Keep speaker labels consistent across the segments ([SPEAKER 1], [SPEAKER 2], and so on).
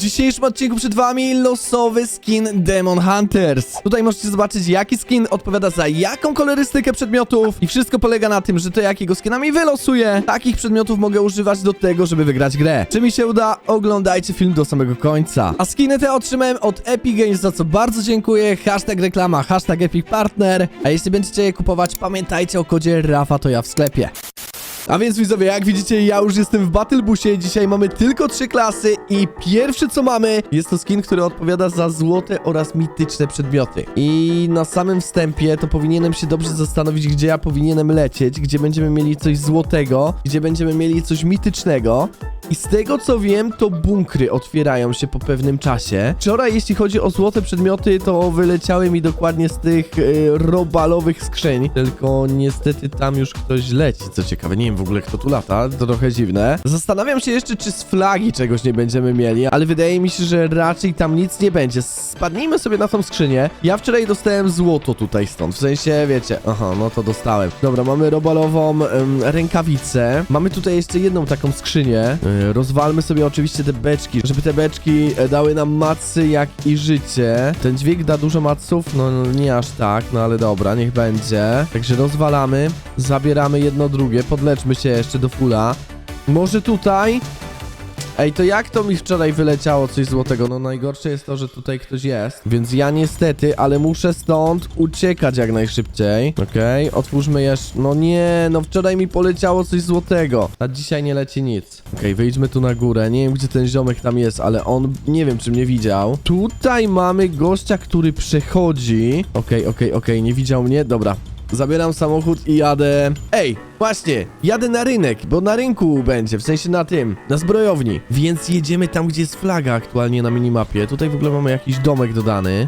[SPEAKER 1] dzisiejszym odcinku przed wami losowy skin Demon Hunters. Tutaj możecie zobaczyć, jaki skin odpowiada za jaką kolorystykę przedmiotów i wszystko polega na tym, że to jakiego skina mi wylosuję, takich przedmiotów mogę używać do tego, żeby wygrać grę. Czy mi się uda? Oglądajcie film do samego końca. A skiny te otrzymałem od Epic Games, za co bardzo dziękuję. Hashtag reklama, hashtag Epic Partner. A jeśli będziecie je kupować, pamiętajcie o kodzie Rafa to ja w sklepie. A więc widzowie, jak widzicie, ja już jestem w Battle Busie. Dzisiaj mamy tylko trzy klasy i pierwszy co mamy jest to skin, który odpowiada za złote oraz mityczne przedmioty. I na samym wstępie to powinienem się dobrze zastanowić, gdzie ja powinienem lecieć, gdzie będziemy mieli coś złotego, gdzie będziemy mieli coś mitycznego. I z tego co wiem, to bunkry otwierają się po pewnym czasie. Wczoraj, jeśli chodzi o złote przedmioty, to wyleciały mi dokładnie z tych y, robalowych skrzyń. Tylko niestety tam już ktoś leci, co ciekawe. Nie wiem w ogóle kto tu lata, to trochę dziwne. Zastanawiam się jeszcze, czy z flagi czegoś nie będziemy mieli, ale wydaje mi się, że raczej tam nic nie będzie. Spadnijmy sobie na tą skrzynię. Ja wczoraj dostałem złoto tutaj stąd, w sensie, wiecie, aha, no to dostałem. Dobra, mamy robalową em, rękawicę. Mamy tutaj jeszcze jedną taką skrzynię. Y, rozwalmy sobie oczywiście te beczki, żeby te beczki e, dały nam macy jak i życie. Ten dźwig da dużo maców? No no, nie aż tak, no ale dobra, niech będzie. Także rozwalamy, zabieramy jedno drugie, podleczmy się jeszcze do fulla. Może tutaj... Ej, to jak to mi wczoraj wyleciało coś złotego? No najgorsze jest to, że tutaj ktoś jest. Więc ja niestety, ale muszę stąd uciekać jak najszybciej. Okej, otwórzmy jeszcze. No nie, no wczoraj mi poleciało coś złotego. A dzisiaj nie leci nic. Okej, wyjdźmy tu na górę. Nie wiem, gdzie ten ziomek tam jest, ale on nie wiem, czy mnie widział. Tutaj mamy gościa, który przechodzi. Okej, okej, okej, nie widział mnie. Dobra, Zabieram samochód i jadę. Ej, właśnie, jadę na rynek, bo na rynku będzie, w sensie na tym, na zbrojowni. Więc jedziemy tam, gdzie jest flaga aktualnie na minimapie. Tutaj w ogóle mamy jakiś domek dodany.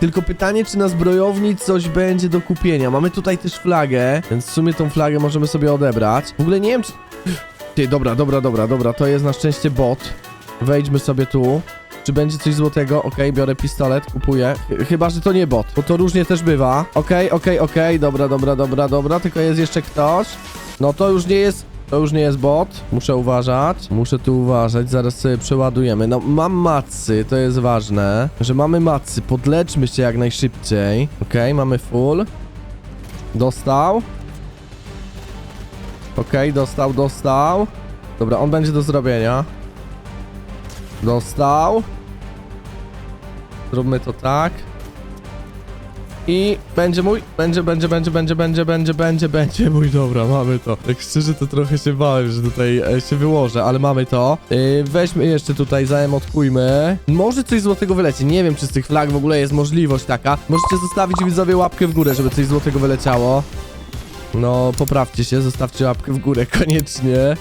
[SPEAKER 1] Tylko pytanie, czy na zbrojowni coś będzie do kupienia. Mamy tutaj też flagę, więc w sumie tą flagę możemy sobie odebrać. W ogóle nie wiem, czy. Ty, dobra, dobra, dobra, dobra, to jest na szczęście bot. Wejdźmy sobie tu. Czy będzie coś złotego? Okej, biorę pistolet, kupuję. Ch- Chyba, że to nie bot, bo to różnie też bywa. Okej, okej, okej, dobra, dobra, dobra, dobra, tylko jest jeszcze ktoś. No to już nie jest... To już nie jest bot. Muszę uważać. Muszę tu uważać. Zaraz sobie przeładujemy. No, mam macy, to jest ważne. Że mamy macy. Podleczmy się jak najszybciej. Okej, mamy full. Dostał. Okej, dostał, dostał. Dobra, on będzie do zrobienia. Dostał. Zróbmy to tak. I będzie mój, będzie, będzie, będzie, będzie, będzie, będzie, będzie, będzie mój, dobra, mamy to. Tak szczerze to trochę się bałem, że tutaj e, się wyłożę, ale mamy to. Yy, weźmy jeszcze tutaj, zaemotkujmy. Może coś złotego wyleci, nie wiem czy z tych flag w ogóle jest możliwość taka. Możecie zostawić widzowie łapkę w górę, żeby coś złotego wyleciało. No, poprawcie się, zostawcie łapkę w górę koniecznie.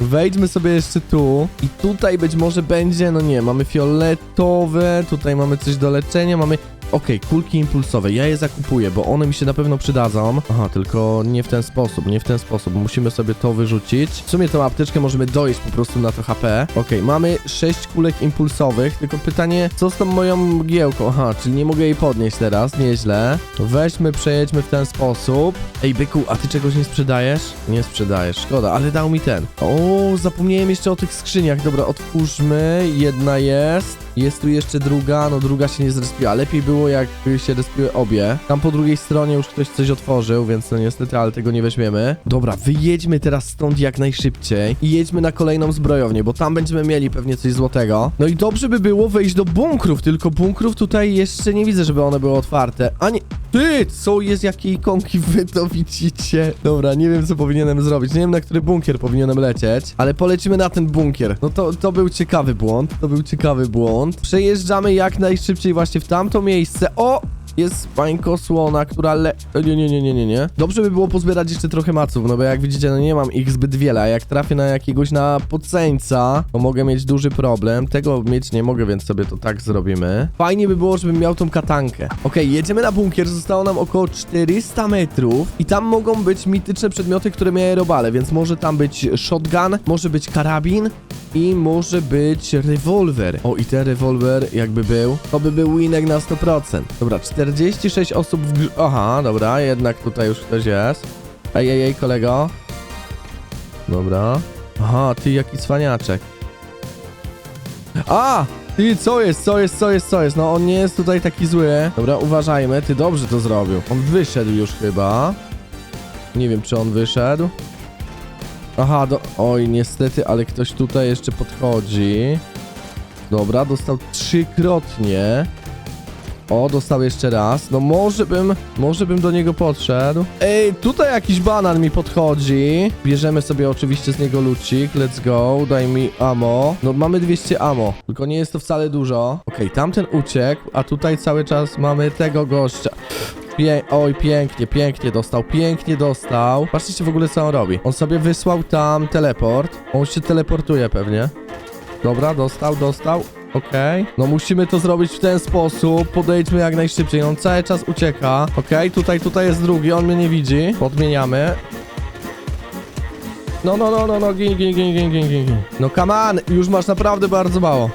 [SPEAKER 1] Wejdźmy sobie jeszcze tu i tutaj być może będzie, no nie, mamy fioletowe, tutaj mamy coś do leczenia, mamy... Okej, kulki impulsowe, ja je zakupuję, bo one mi się na pewno przydadzą. Aha, tylko nie w ten sposób, nie w ten sposób, musimy sobie to wyrzucić. W sumie tą apteczkę możemy dojść po prostu na to HP. Okej, mamy 6 kulek impulsowych, tylko pytanie, co z tą moją giełką? Aha, czyli nie mogę jej podnieść teraz, nieźle. Weźmy, przejedźmy w ten sposób. Ej, byku, a ty czegoś nie sprzedajesz? Nie sprzedajesz, szkoda, ale dał mi ten. O, zapomniałem jeszcze o tych skrzyniach, dobra, otwórzmy, jedna jest. Jest tu jeszcze druga, no druga się nie zrespiła. Lepiej było jak się respiły obie. Tam po drugiej stronie już ktoś coś otworzył, więc no niestety, ale tego nie weźmiemy. Dobra, wyjedźmy teraz stąd jak najszybciej i jedźmy na kolejną zbrojownię, bo tam będziemy mieli pewnie coś złotego. No i dobrze by było wejść do bunkrów, tylko bunkrów tutaj jeszcze nie widzę, żeby one były otwarte. A nie... Ty, co jest, jakie ikonki wy to widzicie? Dobra, nie wiem co powinienem zrobić, nie wiem na który bunkier powinienem lecieć, ale polecimy na ten bunkier. No to, to był ciekawy błąd, to był ciekawy błąd. Przejeżdżamy jak najszybciej właśnie w tamto miejsce. O! Jest pańko słona, która le... Nie, nie, nie, nie, nie, nie. Dobrze by było pozbierać jeszcze trochę maców, no bo jak widzicie, no nie mam ich zbyt wiele, a jak trafię na jakiegoś napocęńca, to mogę mieć duży problem. Tego mieć nie mogę, więc sobie to tak zrobimy. Fajnie by było, żebym miał tą katankę. Okej, jedziemy na bunkier, zostało nam około 400 metrów i tam mogą być mityczne przedmioty, które miały robale, więc może tam być shotgun, może być karabin, i może być rewolwer. O, i ten rewolwer jakby był, to by był winek na 100%. Dobra, 46 osób w grze... Aha, dobra, jednak tutaj już ktoś jest. Ej, ej, ej, kolego. Dobra. Aha, ty jaki cwaniaczek. A! Ty, co jest, co jest, co jest, co jest? No on nie jest tutaj taki zły. Dobra, uważajmy, ty dobrze to zrobił. On wyszedł już chyba. Nie wiem, czy on wyszedł. Aha, do... Oj, niestety, ale ktoś tutaj jeszcze podchodzi. Dobra, dostał trzykrotnie. O, dostał jeszcze raz. No może bym, może bym do niego podszedł. Ej, tutaj jakiś banan mi podchodzi. Bierzemy sobie oczywiście z niego lucik. Let's go, daj mi ammo. No mamy 200 ammo, tylko nie jest to wcale dużo. Okej, tamten uciekł, a tutaj cały czas mamy tego gościa. Pię Oj, pięknie, pięknie dostał, pięknie dostał. Patrzcie w ogóle co on robi. On sobie wysłał tam teleport. On się teleportuje pewnie. Dobra, dostał, dostał. Okej. No musimy to zrobić w ten sposób. Podejdźmy jak najszybciej. On cały czas ucieka. Okej, tutaj, tutaj jest drugi. On mnie nie widzi. Podmieniamy. No, no, no, no, no, gin, gin, gin, gin, gin, gin. No come on, już masz naprawdę bardzo mało.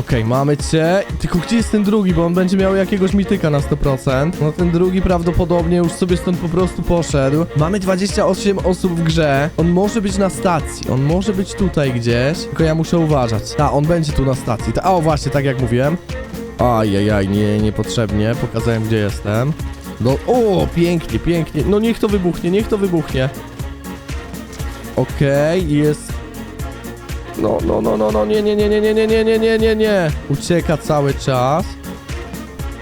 [SPEAKER 1] Okej, mamy cię. Tylko gdzie jest ten drugi, bo on będzie miał jakiegoś mityka na 100%. No ten drugi prawdopodobnie już sobie stąd po prostu poszedł. Mamy 28 osób w grze. On może być na stacji. On może być tutaj gdzieś. Tylko ja muszę uważać. Ta, on będzie tu na stacji. Ta, o, właśnie, tak jak mówiłem. Ajajaj, nie, niepotrzebnie. Pokazałem, gdzie jestem. No, o, pięknie, pięknie. No niech to wybuchnie, niech to wybuchnie. Okej, jest no, no, no, no, no, nie, nie, nie, nie, nie, nie, nie, nie, nie, nie, nie. Ucieka cały czas.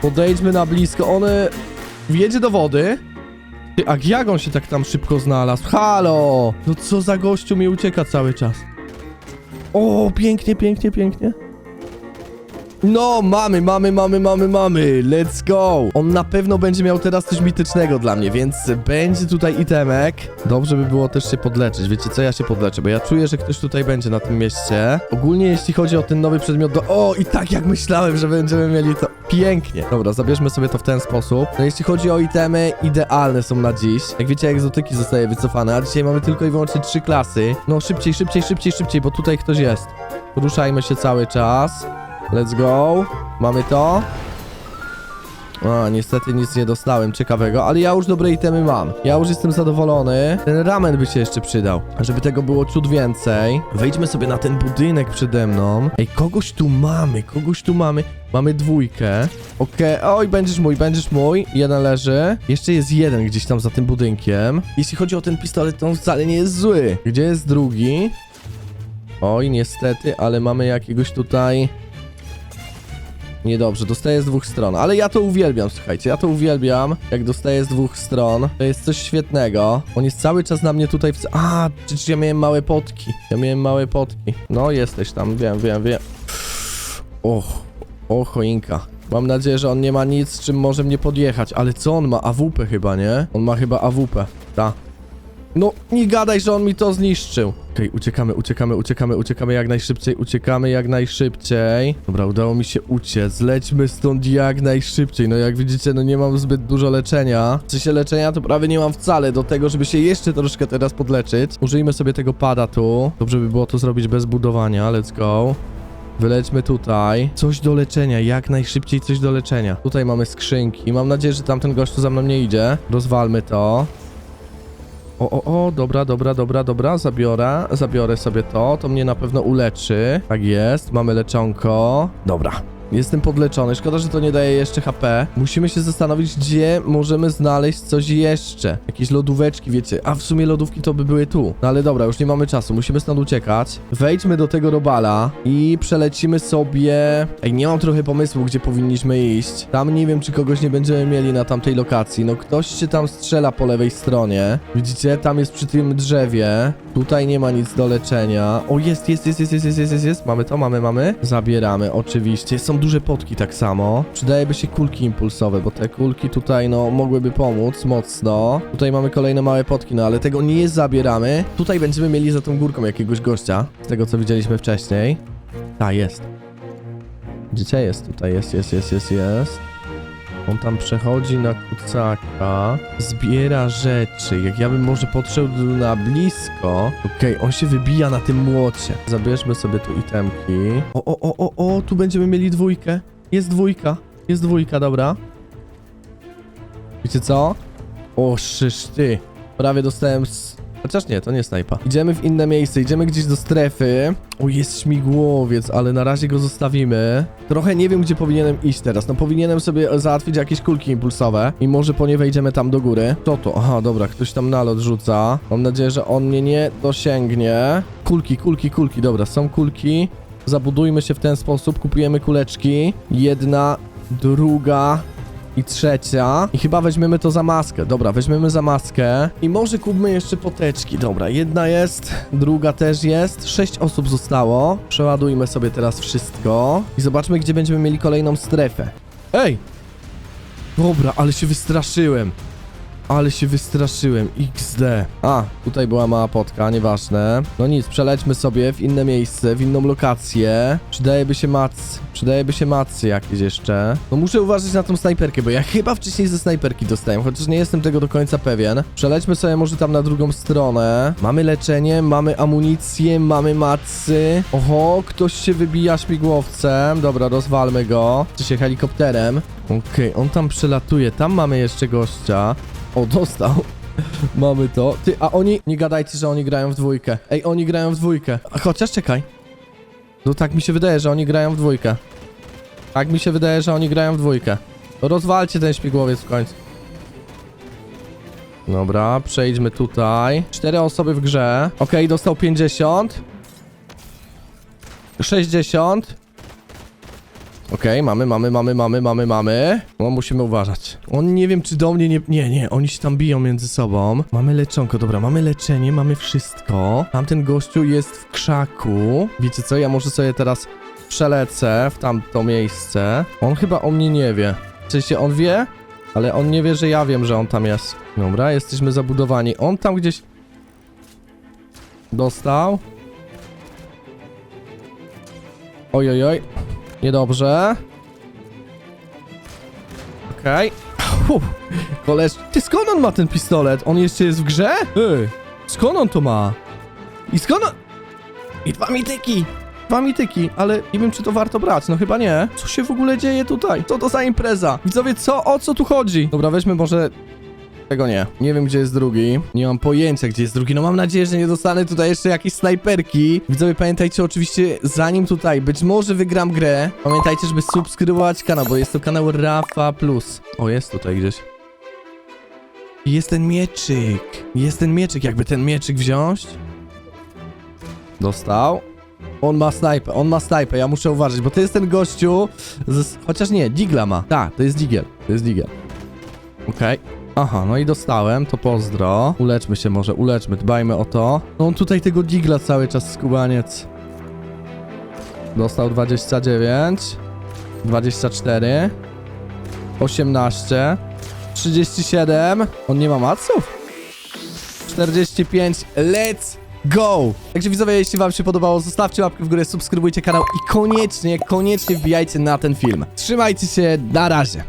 [SPEAKER 1] Podejdźmy na blisko. One wjedzie do wody. Ty, a jak on się tak tam szybko znalazł? Halo! No co za gościu mi ucieka cały czas. O, pięknie, pięknie, pięknie. No, mamy, mamy, mamy, mamy, mamy. Let's go. On na pewno będzie miał teraz coś mitycznego dla mnie, więc będzie tutaj itemek. Dobrze by było też się podleczyć. Wiecie co, ja się podleczę, bo ja czuję, że ktoś tutaj będzie na tym mieście. Ogólnie jeśli chodzi o ten nowy przedmiot do... O, i tak jak myślałem, że będziemy mieli to pięknie. Dobra, zabierzmy sobie to w ten sposób. No jeśli chodzi o itemy, idealne są na dziś. Jak wiecie, egzotyki zostaje wycofane, a dzisiaj mamy tylko i wyłącznie trzy klasy. No szybciej, szybciej, szybciej, szybciej, bo tutaj ktoś jest. Ruszajmy się cały czas. Let's go. Mamy to. A, niestety nic nie dostałem ciekawego, ale ja już dobre itemy mam. Ja już jestem zadowolony. Ten ramen by się jeszcze przydał, żeby tego było ciut więcej. Wejdźmy sobie na ten budynek przede mną. Ej, kogoś tu mamy, kogoś tu mamy. Mamy dwójkę. Okej, oj, będziesz mój, będziesz mój. Jeden leży. Jeszcze jest jeden gdzieś tam za tym budynkiem. Jeśli chodzi o ten pistolet, to on wcale nie jest zły. Gdzie jest drugi? Oj, niestety, ale mamy jakiegoś tutaj... Niedobrze, dostaję z dwóch stron, ale ja to uwielbiam, słuchajcie, ja to uwielbiam, jak dostaję z dwóch stron. To jest coś świetnego. On jest cały czas na mnie tutaj w... A, przecież ja miałem małe potki. Ja miałem małe potki. No, jesteś tam, wiem, wiem, wiem. Och, o choinka. Mam nadzieję, że on nie ma nic, czym może mnie podjechać, ale co on ma? AWP chyba, nie? On ma chyba AWP, ta. No, nie gadaj, że on mi to zniszczył. Okej, uciekamy, uciekamy, uciekamy, uciekamy jak najszybciej, uciekamy jak najszybciej. Dobra, udało mi się uciec. Lećmy stąd jak najszybciej. No jak widzicie, no nie mam zbyt dużo leczenia. W sensie leczenia to prawie nie mam wcale do tego, żeby się jeszcze troszkę teraz podleczyć. Użyjmy sobie tego pada tu. Dobrze by było to zrobić bez budowania. Let's go. Wylećmy tutaj. Coś do leczenia, jak najszybciej coś do leczenia. Tutaj mamy skrzynki. Mam nadzieję, że tamten gościu za mną nie idzie. Rozwalmy to. O, o, o, dobra, dobra, dobra, dobra, zabiorę, zabiorę sobie to, to mnie na pewno uleczy. Tak jest, mamy leczonko. Dobra. Jestem podleczony, szkoda, że to nie daje jeszcze HP. Musimy się zastanowić, gdzie możemy znaleźć coś jeszcze. Jakieś lodóweczki, wiecie. A w sumie lodówki to by były tu. No ale dobra, już nie mamy czasu, musimy stąd uciekać. Wejdźmy do tego robala i przelecimy sobie... Ej, nie mam trochę pomysłu, gdzie powinniśmy iść. Tam nie wiem, czy kogoś nie będziemy mieli na tamtej lokacji. No ktoś się tam strzela po lewej stronie. Widzicie? Tam jest przy tym drzewie. Tutaj nie ma nic do leczenia. O, jest, jest, jest, jest, jest, jest, jest, jest. Mamy to, mamy, mamy. Zabieramy, oczywiście. Są duże potki tak samo. Przydałyby się kulki impulsowe, bo te kulki tutaj, no, mogłyby pomóc mocno. Tutaj mamy kolejne małe potki, no, ale tego nie zabieramy. Tutaj będziemy mieli za tą górką jakiegoś gościa. Z tego, co widzieliśmy wcześniej. Ta, jest. Gdzie jest? Tutaj jest, jest, jest, jest, jest. On tam przechodzi na kucaka, zbiera rzeczy. Jak ja bym może podszedł na blisko. Okej, on się wybija na tym młocie. Zabierzmy sobie tu itemki. O, o, o, o, o, tu będziemy mieli dwójkę. Jest dwójka. Jest dwójka, dobra. Wiecie co? O, szysz ty. Prawie dostałem Chociaż nie, to nie snajpa. Idziemy w inne miejsce, idziemy gdzieś do strefy. O, jest śmigłowiec, ale na razie go zostawimy. Trochę nie wiem, gdzie powinienem iść teraz. No powinienem sobie załatwić jakieś kulki impulsowe i może po nie wejdziemy tam do góry. Co to? Aha, dobra, ktoś tam nalot rzuca. Mam nadzieję, że on mnie nie dosięgnie. Kulki, kulki, kulki, dobra, są kulki. Zabudujmy się w ten sposób, kupujemy kuleczki. Jedna, druga, i trzecia. I chyba weźmiemy to za maskę. Dobra, weźmiemy za maskę. I może kupmy jeszcze poteczki. Dobra, jedna jest, druga też jest. Sześć osób zostało. Przeładujmy sobie teraz wszystko. I zobaczmy, gdzie będziemy mieli kolejną strefę. Ej! Dobra, ale się wystraszyłem. Ale się wystraszyłem. XD. A, tutaj była mała potka, nieważne. No nic, przelećmy sobie w inne miejsce, w inną lokację. Przydaje się mac. Przydaje się macy jakieś jeszcze. No muszę uważać na tą snajperkę, bo ja chyba wcześniej ze snajperki dostałem, chociaż nie jestem tego do końca pewien. Przelećmy sobie może tam na drugą stronę. Mamy leczenie, mamy amunicję, mamy macy. Oho, ktoś się wybija śmigłowcem. Dobra, rozwalmy go. Czy się helikopterem. Okej, on tam przelatuje. Tam mamy jeszcze gościa. O, dostał. Mamy to. Ty, a oni... Nie gadajcie, że oni grają w dwójkę. Ej, oni grają w dwójkę. Chociaż czekaj. No tak mi się wydaje, że oni grają w dwójkę. Tak mi się wydaje, że oni grają w dwójkę. No rozwalcie ten śmigłowiec w końcu. Dobra, przejdźmy tutaj. Cztery osoby w grze. Okej, dostał 50. 60. Okej, mamy, mamy, mamy, mamy, mamy, mamy. No, musimy uważać. On nie wiem, czy do mnie nie... Nie, nie, oni się tam biją między sobą. Mamy leczonko, dobra, mamy leczenie, mamy wszystko. Tamten gościu jest w krzaku. Wiecie co, ja może sobie teraz przelecę w tamto miejsce. On chyba o mnie nie wie. W sensie, on wie, ale on nie wie, że ja wiem, że on tam jest. Dobra, jesteśmy zabudowani. On tam gdzieś... Dostał. Oj, oj, oj. Niedobrze. Okej. Okay. Koleż... Ty skąd on ma ten pistolet? On jeszcze jest w grze? Ej, skąd on to ma? I skąd on... I dwa mityki! Dwa mityki, ale nie wiem, czy to warto brać. No chyba nie. Co się w ogóle dzieje tutaj? Co to za impreza? Widzowie, co? O co tu chodzi? Dobra, weźmy może... Tego nie. Nie wiem, gdzie jest drugi. Nie mam pojęcia, gdzie jest drugi. No mam nadzieję, że nie dostanę tutaj jeszcze jakiejś snajperki. Widzowie, pamiętajcie oczywiście, zanim tutaj być może wygram grę, pamiętajcie, żeby subskrybować kanał, bo jest to kanał Rafa Plus. O, jest tutaj gdzieś. Jest ten mieczyk. Jest ten mieczyk. Jakby ten mieczyk wziąć. Dostał. On ma snajpę, on ma snajpę, ja muszę uważać, bo to jest ten gościu z... Chociaż nie, Digla ma. Tak, to jest Digiel, to jest Digiel. Okej. Aha, no i dostałem, to pozdro. Uleczmy się może, uleczmy, dbajmy o to. No on tutaj tego Digla cały czas skubaniec. Dostał 29. 24. 18. 37. On nie ma maców? 45. Let's go! Także widzowie, jeśli wam się podobało, zostawcie łapkę w górę, subskrybujcie kanał i koniecznie, koniecznie wbijajcie na ten film. Trzymajcie się, na razie.